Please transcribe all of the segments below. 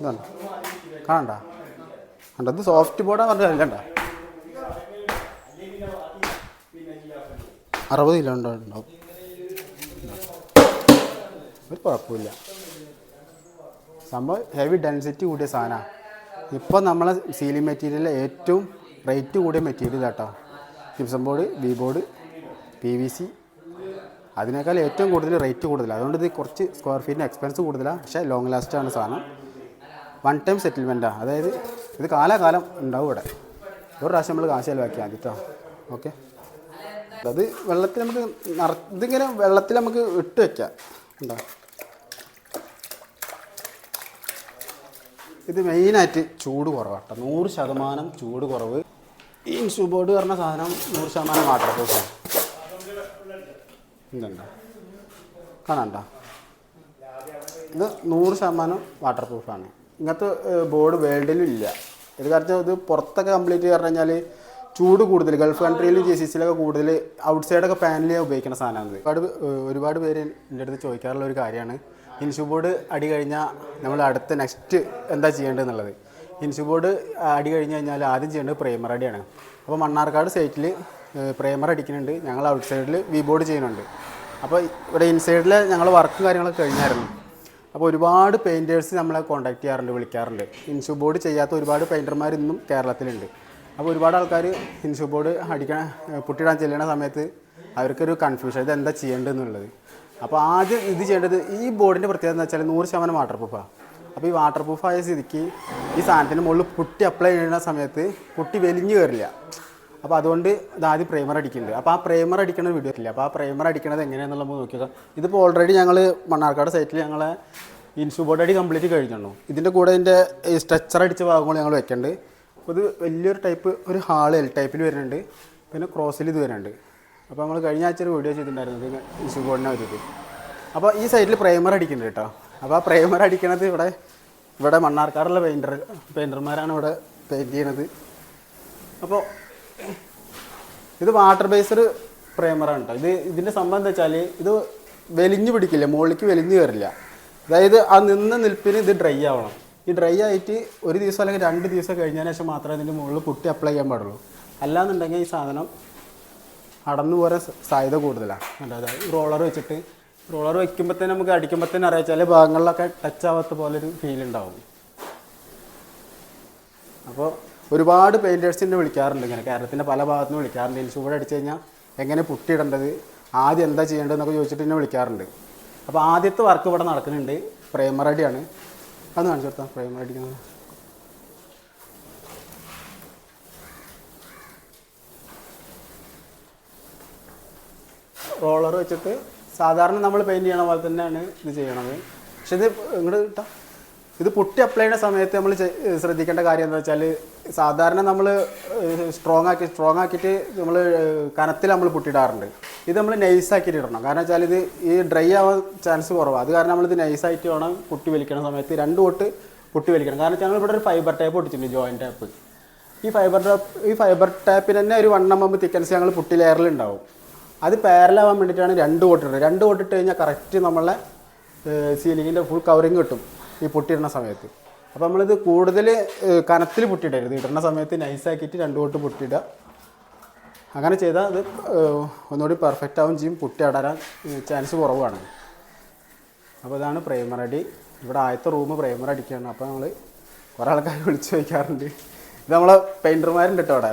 ഇതാണ് കാണണ്ട. കണ്ട? ഇത് സോഫ്റ്റ് ബോർഡാ പറഞ്ഞ കണ്ട? അറുപത് കിലോ ഉണ്ടോ? ഉണ്ടാവും ഒരു കുഴപ്പമില്ല. സംഭവം ഹെവി ഡെൻസിറ്റി കൂടിയ സാധനമാണ് ഇപ്പോൾ നമ്മളെ സീലിംഗ് മെറ്റീരിയലിലെ ഏറ്റവും റേറ്റ് കൂടിയ മെറ്റീരിയൽ കേട്ടോ gypsum board B board P V C അതിനേക്കാൾ ഏറ്റവും കൂടുതൽ റേറ്റ് കൂടുതലാണ് അതുകൊണ്ട് ഇത് കുറച്ച് സ്ക്വയർ ഫീറ്റിന് എക്സ്പെൻസ് കൂടുതലാണ് പക്ഷേ ലോങ് ലാസ്റ്റാണ് സാധനം. വൺ ടൈം സെറ്റിൽമെന്റാണ് അതായത് ഇത് കാലാകാലം ഉണ്ടാവും ഇവിടെ. ഒരു പ്രാവശ്യം നമ്മൾ കാശ് ചിലവാക്കിയാൽ മതി കേട്ടോ ഓക്കെ അത് വെള്ളത്തിൽ നമുക്ക് നിറ ഇതിങ്ങനെ വെള്ളത്തിൽ നമുക്ക് ഇട്ട് വെക്കാം. ഉണ്ടോ ഇത് മെയിനായിട്ട് ചൂട് കുറവാട്ടോ നൂറ് ശതമാനം ചൂട് കുറവ്. ഈ ഇൻഷു ബോർഡ് പറഞ്ഞ സാധനം നൂറ് ശതമാനം വാട്ടർ പ്രൂഫാണ് ഇതുണ്ടോ? കാണണ്ട ഇത് നൂറ് ശതമാനം വാട്ടർ പ്രൂഫാണ് ഇങ്ങനത്തെ ബോർഡ് വേൾഡിലും ഇല്ല ഇത് കാരണം ഇത് പുറത്തൊക്കെ കംപ്ലീറ്റ് പറഞ്ഞു കഴിഞ്ഞാൽ ചൂട് കൂടുതൽ. ഗൾഫ് കൺട്രിയിലും ജെ സി സിയിലൊക്കെ കൂടുതൽ ഔട്ട് സൈഡൊക്കെ പാനലിയാണ് ഉപയോഗിക്കുന്ന സാധനമാണ് ഒരുപാട് ഒരുപാട് പേര് എന്റെ അടുത്ത് ചോദിക്കാറുള്ള ഒരു കാര്യമാണ്. ഇൻഷു ബോർഡ് അടി കഴിഞ്ഞാൽ നമ്മൾ അടുത്ത നെക്സ്റ്റ് എന്താ ചെയ്യേണ്ടതെന്നുള്ളത്. ഇൻഷു ബോർഡ് അടി കഴിഞ്ഞ് കഴിഞ്ഞാൽ ആദ്യം ചെയ്യേണ്ടത് പ്രൈമർ അടിയാണ്. അപ്പോൾ മണ്ണാർക്കാട് സൈറ്റിൽ പ്രൈമർ അടിക്കുന്നുണ്ട്. ഞങ്ങൾ ഔട്ട് സൈഡിൽ വി ബോർഡ് ചെയ്യുന്നുണ്ട്. അപ്പോൾ ഇവിടെ ഇൻസൈഡിൽ ഞങ്ങൾ വർക്കും കാര്യങ്ങളൊക്കെ കഴിഞ്ഞായിരുന്നു. അപ്പോൾ ഒരുപാട് പെയിന്റേഴ്സ് നമ്മളെ കോൺടാക്ട് ചെയ്യാറുണ്ട് വിളിക്കാറുണ്ട്. ഇൻഷു ബോർഡ് ചെയ്യാത്ത ഒരുപാട് പെയിന്റർമാർ ഇന്നും കേരളത്തിലുണ്ട്. അപ്പോൾ ഒരുപാട് ആൾക്കാർ ഇൻഷു ബോർഡ് അടിക്കാൻ പുട്ടിടാൻ ചെല്ലുന്ന സമയത്ത് അവർക്കൊരു കൺഫ്യൂഷൻ ഇത് എന്താ ചെയ്യേണ്ടതെന്നുള്ളത്. അപ്പോൾ ആദ്യം ഇത് ചെയ്യേണ്ടത് ഈ ബോർഡിന്റെ പ്രത്യേകത എന്ന് വെച്ചാൽ നൂറ് ശതമാനം വാട്ടർ പ്രൂഫാണ് അപ്പോൾ ഈ വാട്ടർ പ്രൂഫായ സ്ഥിതിക്ക് ഈ സാധനത്തിന് മുകളിൽ പുട്ടി അപ്ലൈ ചെയ്യുന്ന സമയത്ത് പുട്ടി വലിഞ്ഞു കയറില്ല. അപ്പോൾ അതുകൊണ്ട് ആദ്യം പ്രൈമർ അടിക്കുന്നുണ്ട് അപ്പോൾ ആ പ്രൈമർ അടിക്കണ വീഡിയോ ഇല്ല? അപ്പോൾ ആ പ്രൈമർ അടിക്കണത് നമുക്ക് നോക്കിയത് ഇതിപ്പോൾ ഓൾറെഡി ഞങ്ങൾ മണ്ണാർക്കാട് സൈറ്റിൽ ഞങ്ങളെ ഇൻസു ബോർഡ് അടി കംപ്ലീറ്റ് കഴിഞ്ഞു ഇതിന്റെ കൂടെ ഇതിന്റെ ഈ സ്ട്രക്ചർ അടിച്ച ഭാഗങ്ങൾ ഞങ്ങൾ വെക്കുന്നുണ്ട് അപ്പോൾ ഇത് വലിയൊരു ടൈപ്പ് ഒരു ഹാൾ എൽ ടൈപ്പിൽ വരുന്നുണ്ട്. പിന്നെ ക്രോസിൽ ഇത് വരുന്നുണ്ട്. അപ്പോൾ നമ്മൾ കഴിഞ്ഞ ആഴ്ച ഒരു വീഡിയോ ചെയ്തിട്ടുണ്ടായിരുന്നു ഇൻസു ബോർഡിനെ പറ്റിയിട്ട്. അപ്പോൾ ഈ സൈഡിൽ പ്രൈമർ അടിക്കുന്നുണ്ട് കേട്ടോ അപ്പോൾ ആ പ്രൈമർ അടിക്കണത് ഇവിടെ ഇവിടെ മണ്ണാർക്കാടുള്ള പെയിന്റർ പെയിന്റർമാരാണ് ഇവിടെ പെയിന്റ് ചെയ്യണത്. അപ്പോൾ ഇത് വാട്ടർ ബേസ്ഡ് പ്രൈമറാണ് കേട്ടോ. ഇത് ഇതിന്റെ സംഭവം എന്താ വെച്ചാൽ ഇത് വലിഞ്ഞു പിടിക്കില്ല മുകളിലേക്ക് വലിഞ്ഞു കയറില്ല അതായത് ആ നിന്ന് നിൽപ്പിന് ഇത് ഡ്രൈ ആവണം. ഈ ഡ്രൈ ആയിട്ട് ഒരു ദിവസം അല്ലെങ്കിൽ രണ്ട് ദിവസം കഴിഞ്ഞതിന് ശേഷം മാത്രമേ ഇതിന്റെ മുകളിൽ പുട്ടി അപ്ലൈ ചെയ്യാൻ പാടുള്ളൂ. അല്ലാന്നുണ്ടെങ്കിൽ ഈ സാധനം അടന്നു പോരാൻ സാധ്യത കൂടുതലാണ് അതായത് റോളർ വെച്ചിട്ട് റോളർ വെക്കുമ്പോൾ തന്നെ നമുക്ക് അടിക്കുമ്പോൾ തന്നെ അറിയാം ചില ഭാഗങ്ങളിലൊക്കെ ടച്ച് ആവാത്ത പോലെ ഒരു ഫീൽ ഉണ്ടാവും. അപ്പോൾ ഒരുപാട് പെയിന്റേഴ്സിനെ വിളിക്കാറുണ്ട് ഇങ്ങനെ. കേരളത്തിന്റെ പല ഭാഗത്തു നിന്ന് വിളിക്കാറുണ്ട് ഇൻഷൂർ അടിച്ചു കഴിഞ്ഞാൽ എങ്ങനെ പുട്ടിയിടേണ്ടത്? ആദ്യം എന്താ ചെയ്യേണ്ടതെന്നൊക്കെ ചോദിച്ചിട്ട് എന്നെ വിളിക്കാറുണ്ട്. അപ്പോൾ ആദ്യത്തെ വർക്ക് ഇവിടെ നടക്കുന്നുണ്ട്. പ്രൈമർ അടിയാണ് അന്ന് കാണിച്ചു കൊടുത്താൽ പ്രൈമർ അടിക്കുന്നത് റോളർ വെച്ചിട്ട് സാധാരണ നമ്മൾ പെയിന്റ് ചെയ്യണ പോലെ തന്നെയാണ് ഇത് ചെയ്യണത്. പക്ഷേ ഇത് ഇങ്ങോട്ട് കിട്ടാം ഇത് പുട്ടി അപ്ലൈ ചെയ്യുന്ന സമയത്ത് നമ്മൾ ശ്രദ്ധിക്കേണ്ട കാര്യം എന്താ വെച്ചാൽ സാധാരണ നമ്മൾ സ്ട്രോങ് ആക്കി സ്ട്രോങ് ആക്കിയിട്ട് നമ്മൾ കനത്തിൽ നമ്മൾ പൊട്ടിയിടാറുണ്ട് ഇത് നമ്മൾ നൈസ് ആക്കിയിട്ട് ഇടണം. കാരണം വെച്ചാൽ ഇത് ഈ ഡ്രൈ ആവാൻ ചാൻസ് കുറവാണ് അത് കാരണം നമ്മളിത് നൈസായിട്ട് വേണം പുട്ടി വലിക്കണ സമയത്ത് രണ്ട് തൊട്ട് പുട്ടി വലിക്കണം. കാരണം വെച്ചാൽ ഇവിടെ ഒരു ഫൈബർ ടൈപ്പ് പൊട്ടിച്ചിട്ടുണ്ട് ജോയിൻ ടാപ്പ് ഈ ഫൈബർ ടാപ്പ് ഈ ഫൈബർ ടാപ്പിന് തന്നെ ഒരു വൺ എം എം തിക്കൻസ് ഞങ്ങൾ പുട്ടി ലെയറിൽ ഉണ്ടാവും അത് പാരലാവാൻ വേണ്ടിയിട്ടാണ് രണ്ട് കോട്ടിട്ടത് രണ്ട് കോട്ടിട്ട് കഴിഞ്ഞാൽ കറക്റ്റ് നമ്മളെ സീലിങ്ങിന്റെ ഫുൾ കവറിങ് കിട്ടും ഈ പൊട്ടിയിടുന്ന സമയത്ത്. അപ്പോൾ നമ്മളിത് കൂടുതൽ കനത്തിൽ പൊട്ടിയിടരുത് ഇടുന്ന സമയത്ത് നൈസാക്കിയിട്ട് രണ്ട് കൊട്ട് പൊട്ടിയിടുക. അങ്ങനെ ചെയ്താൽ അത് ഒന്നുകൂടി പെർഫെക്റ്റ് ആവും ചെയ്യും. പുട്ടി അടരാൻ ചാൻസ് കുറവാണ്. അപ്പോൾ ഇതാണ് പ്രൈമർ ഇവിടെ ആദ്യത്തെ റൂം പ്രൈമർ അടിക്കുകയാണ് അപ്പോൾ നമ്മൾ കുറേ ആൾക്കാർ വിളിച്ച് വയ്ക്കാറുണ്ട് ഇത് നമ്മളെ പെയിന്റർമാരുണ്ട് കേട്ടോ അവിടെ.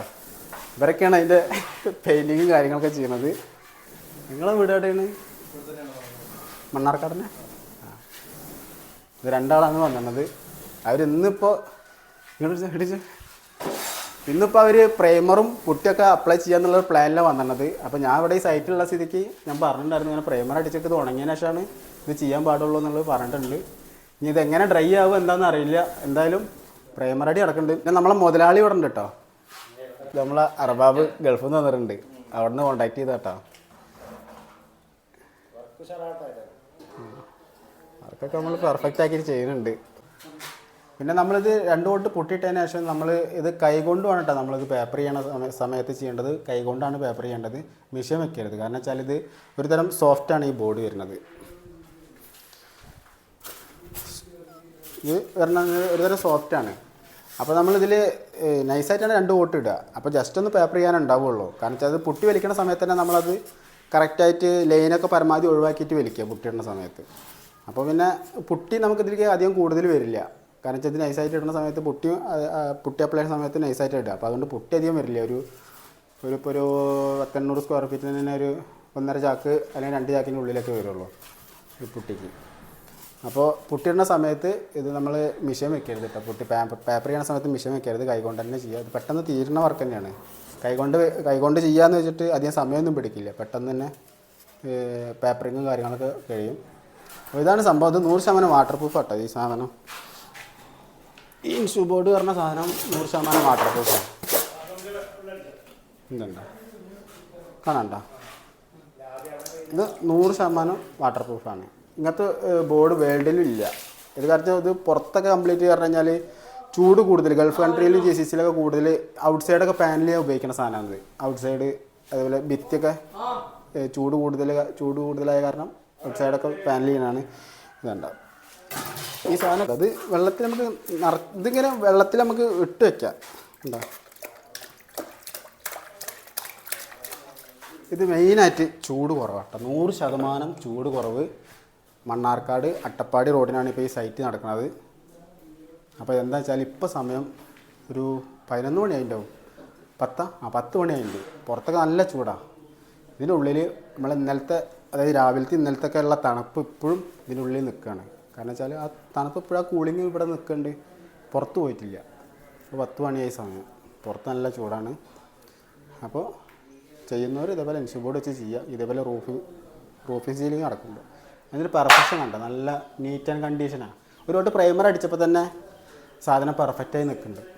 ഇവരൊക്കെയാണ് അതിന്റെ പെയിന്റിങ്ങും കാര്യങ്ങളൊക്കെ ചെയ്യുന്നത് നിങ്ങളെ വീട് എവിടെയാണ്? മണ്ണാർക്കാടനെ? ഇത് രണ്ടാളാണ് വന്നത് അവരിന്നിപ്പോൾ ഇന്നിപ്പോൾ അവർ പ്രൈമറും പുട്ടിയൊക്കെ അപ്ലൈ ചെയ്യാന്നുള്ള പ്ലാനിലാണ് വന്നത് അപ്പോൾ ഞാൻ ഇവിടെ ഈ സൈറ്റിലുള്ള സ്ഥിതിക്ക് ഞാൻ പറഞ്ഞിട്ടുണ്ടായിരുന്നു ഇങ്ങനെ പ്രൈമർ അടിച്ചിട്ട് ഇത് ഉണങ്ങിയതിന് ശേഷമാണ് ഇത് ചെയ്യാൻ പാടുള്ളൂ എന്നുള്ളത് പറഞ്ഞിട്ടുണ്ട്. ഇനി ഇത് എങ്ങനെ ഡ്രൈ ആവും എന്താണെന്ന് അറിയില്ല. എന്തായാലും പ്രൈമർ അടി നടക്കുന്നുണ്ട്. പിന്നെ നമ്മളെ മുതലാളി ഇവിടെ ഉണ്ട് കേട്ടോ നമ്മളെ അറബാബ് ഗൾഫിൽ നിന്ന് വന്നിട്ടുണ്ട്. അവിടെ നിന്ന് കോണ്ടാക്ട് ചെയ്ത കേട്ടോ അവർക്കൊക്കെ നമ്മൾ പെർഫെക്റ്റ് ആക്കിയിട്ട് ചെയ്യുന്നുണ്ട്. പിന്നെ നമ്മളിത് രണ്ട് കൊണ്ട് പൊട്ടിയിട്ടതിന് ശേഷം നമ്മൾ ഇത് കൈകൊണ്ടുമാണ് കേട്ടോ നമ്മളിത് പേപ്പർ ചെയ്യണ സമയ- സമയത്ത് ചെയ്യേണ്ടത്. കൈകൊണ്ടാണ് പേപ്പർ ചെയ്യേണ്ടത്. മിഷൻ വെക്കരുത്. കാരണം വെച്ചാൽ ഇത് ഒരുതരം സോഫ്റ്റാണ് ഈ ബോർഡ് വരുന്നത്. ഇത് വരുന്നത് ഒരുതരം സോഫ്റ്റാണ് അപ്പോൾ നമ്മളിതിൽ നൈസായിട്ടാണ് രണ്ട് കോട്ട് ഇടുക. അപ്പോൾ ജസ്റ്റ് ഒന്ന് പേപ്പർ ചെയ്യാൻ ഉണ്ടാവുള്ളൂ. കാരണം വെച്ചാൽ അത് പുട്ടി വലിക്കുന്ന സമയത്ത് തന്നെ നമ്മളത് കറക്റ്റായിട്ട് ലൈനൊക്കെ പരമാവധി ഒഴിവാക്കിയിട്ട് വലിക്കുക പുട്ടി ഇടുന്ന സമയത്ത്. അപ്പോൾ പിന്നെ പുട്ടി നമുക്കിതിലേക്ക് അധികം കൂടുതൽ വരില്ല. കാരണം വെച്ചാൽ ഇത് നൈസായിട്ട് ഇടുന്ന സമയത്ത് പുട്ടി പുട്ടി അപ്ലൈ ചെയ്യുന്ന സമയത്ത് നൈസായിട്ട് ഇടുക അപ്പോൾ അതുകൊണ്ട് പുട്ടി അധികം വരില്ല. ഒരു ഒരു ഇപ്പോൾ ഒരു പത്തെണ്ണൂറ് സ്ക്വയർ ഫീറ്റിന് തന്നെ ഒരു ഒന്നര ചാക്ക് അല്ലെങ്കിൽ രണ്ട് ചാക്കിന്റെ ഉള്ളിലൊക്കെ വരുള്ളൂ ഈ പുട്ടിക്ക്. അപ്പോൾ പുട്ടിയിടുന്ന സമയത്ത് ഇത് നമ്മൾ മിഷൻ വെക്കരുത് കേട്ടോ പുട്ടി പേപ്പർ പേപ്പർ ചെയ്യുന്ന സമയത്ത് മിഷൻ വെക്കരുത്. കൈകൊണ്ട് തന്നെ ചെയ്യുക അത് പെട്ടെന്ന് തീരുന്ന വർക്ക് തന്നെയാണ്. കൈകൊണ്ട് കൈകൊണ്ട് ചെയ്യാന്ന് വെച്ചിട്ട് അധികം സമയമൊന്നും പിടിക്കില്ല. പെട്ടെന്ന് തന്നെ പേപ്പറിങ്ങും കാര്യങ്ങളൊക്കെ കഴിയും. അപ്പോൾ ഇതാണ് സംഭവം. ഇത് നൂറ് ശതമാനം വാട്ടർ പ്രൂഫ് കേട്ടോ ഈ സാധനം. ഈ ഇൻഷു ബോർഡ് പറഞ്ഞ സാധനം നൂറ് ശതമാനം വാട്ടർ പ്രൂഫാണ് ഇതുണ്ട? കാണണ്ട ഇത് നൂറ് ശതമാനം വാട്ടർ പ്രൂഫാണ് ഇങ്ങനത്തെ ബോർഡ് വേൾഡിലും ഇല്ല. ഇത് കാരണം ഇത് പുറത്തൊക്കെ കംപ്ലീറ്റ് പറഞ്ഞു കഴിഞ്ഞാൽ ചൂട് കൂടുതൽ ഗൾഫ് കൺട്രിയിലും ജി സി സിയിലൊക്കെ കൂടുതൽ ഔട്ട് സൈഡൊക്കെ പാനൽ ഉപയോഗിക്കുന്ന സാധനമാണ് ഔട്ട് സൈഡ് അതുപോലെ ഭിത്തിയൊക്കെ ചൂട് കൂടുതൽ ചൂട് കൂടുതലായ കാരണം ഔട്ട് സൈഡൊക്കെ പാനലിനാണ് ഇതുണ്ടാവും ഇതുണ്ട. ഈ സാധനം അത് വെള്ളത്തിൽ നമുക്ക് നിറ ഇതിങ്ങനെ വെള്ളത്തിൽ നമുക്ക് ഇട്ട് വെക്കാം. ഉണ്ടോ ഇത് മെയിനായിട്ട് ചൂട് കുറവാട്ടോ നൂറ് ശതമാനം ചൂട് കുറവ് മണ്ണാർക്കാട് അട്ടപ്പാടി റോഡിനാണ് ഇപ്പോൾ ഈ സൈറ്റ് നടക്കുന്നത്. അപ്പോൾ എന്താ വെച്ചാൽ ഇപ്പോൾ സമയം ഒരു പതിനൊന്ന് മണി ആയിട്ടുണ്ടാവും. പത്താ? ആ പത്ത് മണി ആയിട്ടുണ്ട്. പുറത്തൊക്കെ നല്ല ചൂടാണ് ഇതിനുള്ളിൽ നമ്മൾ ഇന്നലത്തെ അതായത് രാവിലത്തെ ഇന്നലത്തെ ഒക്കെ ഉള്ള തണുപ്പ് ഇപ്പോഴും ഇതിനുള്ളിൽ നിൽക്കുകയാണ്. കാരണം വെച്ചാൽ ആ തണുപ്പ് ഇപ്പോഴാ കൂളിങ് ഇവിടെ നിൽക്കുന്നുണ്ട് പുറത്ത് പോയിട്ടില്ല. ഇപ്പോൾ പത്ത് മണിയായി സമയം. പുറത്ത് നല്ല ചൂടാണ്. അപ്പോൾ ചെയ്യുന്നവർ ഇതേപോലെ ഇൻഷു ബോർഡ് വെച്ച് ചെയ്യുക ഇതേപോലെ റൂഫ് റൂഫിംഗ് സീലിംഗ് നടക്കുന്നുണ്ട് അതിന് പെർഫെക്ഷൻ കണ്ട. നല്ല നീറ്റ് ആൻഡ് കണ്ടീഷനാണ് ഒരു വട്ട് പ്രൈമർ അടിച്ചപ്പോൾ തന്നെ സാധനം പെർഫെക്റ്റായി നിൽക്കുന്നുണ്ട്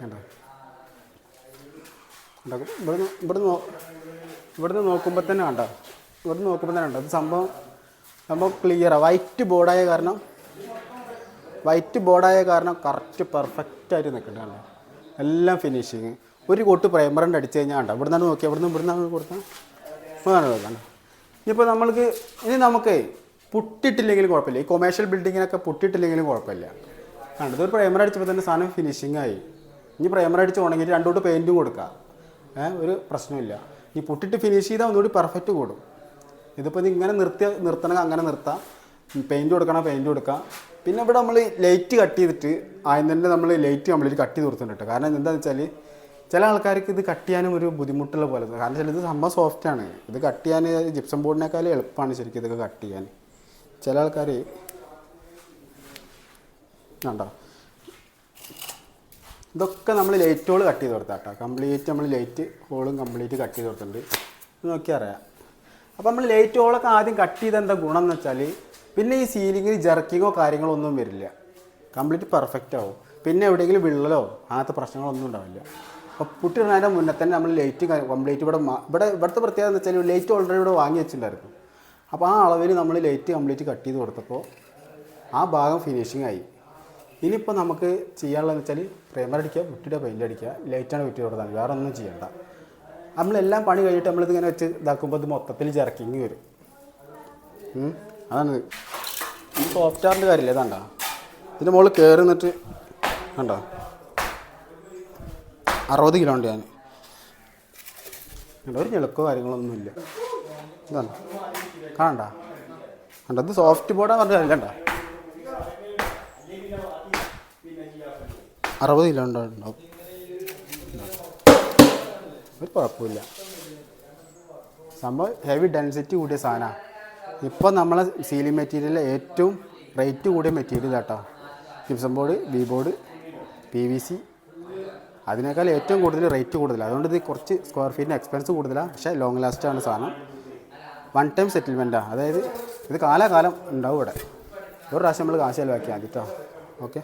കണ്ടോ? ഇവിടുന്ന് ഇവിടുന്ന് ഇവിടുന്ന് നോക്കുമ്പോൾ തന്നെ കണ്ടോ? ഇവിടുന്ന് നോക്കുമ്പോൾ തന്നെ കണ്ടോ? അത് സംഭവം സംഭവം ക്ലിയറാണ് വൈറ്റ് ബോർഡായ കാരണം വൈറ്റ് ബോർഡായ കാരണം കറക്റ്റ് പെർഫെക്റ്റ് ആയിട്ട് നിൽക്കുന്നുണ്ട് എല്ലാം ഫിനിഷിങ് ഒരു കോട്ട് പ്രൈമറിന്റെ അടിച്ച് കഴിഞ്ഞാൽ കണ്ടോ? ഇവിടെ നിന്നാണ് നോക്കിയാൽ ഇവിടെ നിന്ന് ഇവിടെ നിന്നാണ് കൊടുത്താൽ അതാണ് വേണം ഇനിയിപ്പോൾ നമ്മൾക്ക് ഇനി നമുക്ക് പുട്ടിട്ടില്ലെങ്കിലും കുഴപ്പമില്ല. ഈ കൊമേഴ്ഷ്യൽ ബിൽഡിങ്ങിനൊക്കെ പുട്ടിട്ടില്ലെങ്കിലും കുഴപ്പമില്ല. കണ്ടത് ഒരു പ്രൈമർ അടിച്ചപ്പോൾ തന്നെ സാധനം ഫിനിഷിംഗ് ആയി. ഇനി പ്രൈമർ അടിച്ച് ഉണങ്ങിയിട്ട് രണ്ടോട്ട് പെയിന്റും കൊടുക്കാം. ഏഹ് ഒരു പ്രശ്നമില്ല ഈ പുട്ടിട്ട് ഫിനിഷ് ചെയ്താൽ ഒന്നുകൂടി പെർഫെക്റ്റ് കൂടും. ഇതിപ്പോൾ ഇത് ഇങ്ങനെ നിർത്തിയ നിർത്തണമെങ്കിൽ അങ്ങനെ നിർത്താം. പെയിന്റ് കൊടുക്കണം പെയിന്റ് കൊടുക്കാം. പിന്നെ ഇവിടെ നമ്മൾ ലൈറ്റ് കട്ട് ചെയ്തിട്ട് ആദ്യം തന്നെ നമ്മൾ ലൈറ്റ് കംപ്ലീറ്റ് കട്ട് ചെയ്ത് കൊടുത്തിട്ടുണ്ട് കാരണം എന്താണെന്ന് വെച്ചാൽ ചില ആൾക്കാർക്ക് ഇത് കട്ട് ചെയ്യാനും ഒരു ബുദ്ധിമുട്ടുള്ള പോലെ കാരണം ചില ഇത് സംഭവം സോഫ്റ്റാണ് ഇത് കട്ട് ചെയ്യാൻ ജിപ്സം ബോർഡിനേക്കാളും എളുപ്പമാണ് ശരിക്കും ഇതൊക്കെ കട്ട് ചെയ്യാൻ. ചില ആൾക്കാർ കണ്ടോ? ഇതൊക്കെ നമ്മൾ ലൈറ്റ് ഹോൾ കട്ട് ചെയ്ത് കൊടുത്താട്ടോ കംപ്ലീറ്റ് നമ്മൾ ലൈറ്റ് ഹോളും കംപ്ലീറ്റ് കട്ട് ചെയ്ത് കൊടുത്തിട്ടുണ്ട്. നോക്കി അറിയാം. അപ്പോൾ നമ്മൾ ലൈറ്റ് ഹോളൊക്കെ ആദ്യം കട്ട് ചെയ്ത് എന്താ ഗുണം എന്ന് വെച്ചാൽ പിന്നെ ഈ സീലിങ്ങിൽ ജർക്കിങ്ങോ കാര്യങ്ങളോ ഒന്നും വരില്ല. കംപ്ലീറ്റ് പെർഫെക്റ്റ് ആവും. പിന്നെ എവിടെയെങ്കിലും വിള്ളലോ അങ്ങനത്തെ പ്രശ്നങ്ങളൊന്നും ഉണ്ടാവില്ല. അപ്പോൾ പുട്ടിടുന്നതിന്റെ മുന്നേ തന്നെ നമ്മൾ ലൈറ്റ് കംപ്ലീറ്റ് ഇവിടെ ഇവിടെ ഇവിടുത്തെ പ്രത്യേകത എന്ന് വെച്ചാൽ ലൈറ്റ് ഓൾറെഡി ഇവിടെ വാങ്ങി വെച്ചിട്ടുണ്ടായിരുന്നു. അപ്പോൾ ആ അളവിൽ നമ്മൾ ലൈറ്റ് കംപ്ലീറ്റ് കട്ട് ചെയ്ത് കൊടുത്തപ്പോൾ ആ ഭാഗം ഫിനിഷിംഗ് ആയി. ഇനിയിപ്പോൾ നമുക്ക് ചെയ്യാനുള്ളതെന്ന് വെച്ചാൽ പ്രൈമർ അടിക്കുക പുട്ടിയുടെ പെയിന്റ് അടിക്കുക ലൈറ്റാണ് കുറ്റി കൊടുത്താൽ വേറെ ഒന്നും ചെയ്യണ്ട. നമ്മളെല്ലാം പണി കഴിഞ്ഞിട്ട് നമ്മളിത് ഇങ്ങനെ വെച്ച് ഇതാക്കുമ്പോൾ ഇത് മൊത്തത്തിൽ ജർക്കിങ് വരും. അതാണ്. ഈ സോഫ്റ്റ്വെയറിന്റെ കാര്യമില്ല ഇതാണ്ടാ ഇതിന്റെ മുകളിൽ കയറി നിന്നിട്ട് കണ്ടോ? അറുപത് കിലോ ഉണ്ട് ഞാൻ. കണ്ടോ ഒരു ഞെളുക്കോ കാര്യങ്ങളൊന്നുമില്ല ഇതാണ് കാണണ്ട. കണ്ടോ ഇത് സോഫ്റ്റ് ബോർഡാണ് പറഞ്ഞ കാര്യം കണ്ടോ? അറുപത് കിലോ ഉണ്ടാവും. ഒരു കുഴപ്പമില്ല. സംഭവം ഹെവി ഡെൻസിറ്റി കൂടിയ സാധനമാണ് ഇപ്പോൾ നമ്മളെ സീലിംഗ് മെറ്റീരിയലിൽ ഏറ്റവും റേറ്റ് കൂടിയ മെറ്റീരിയൽ കേട്ടോ gypsum board B board P V C അതിനേക്കാൾ ഏറ്റവും കൂടുതൽ റേറ്റ് കൂടുതലാണ് അതുകൊണ്ട് ഇത് കുറച്ച് സ്ക്വയർ ഫീറ്റിന് എക്സ്പെൻസ് കൂടുതലാണ് പക്ഷേ ലോങ് ലാസ്റ്റ് ആണ് സാധനം. വൺ ടൈം സെറ്റിൽമെന്റാണ് അതായത് ഇത് കാലാകാലം ഉണ്ടാവും ഇവിടെ. ഒരു പ്രാവശ്യം നമ്മൾ കാശ് ചിലവാക്കിയാൽ മതി കേട്ടോ ഓക്കെ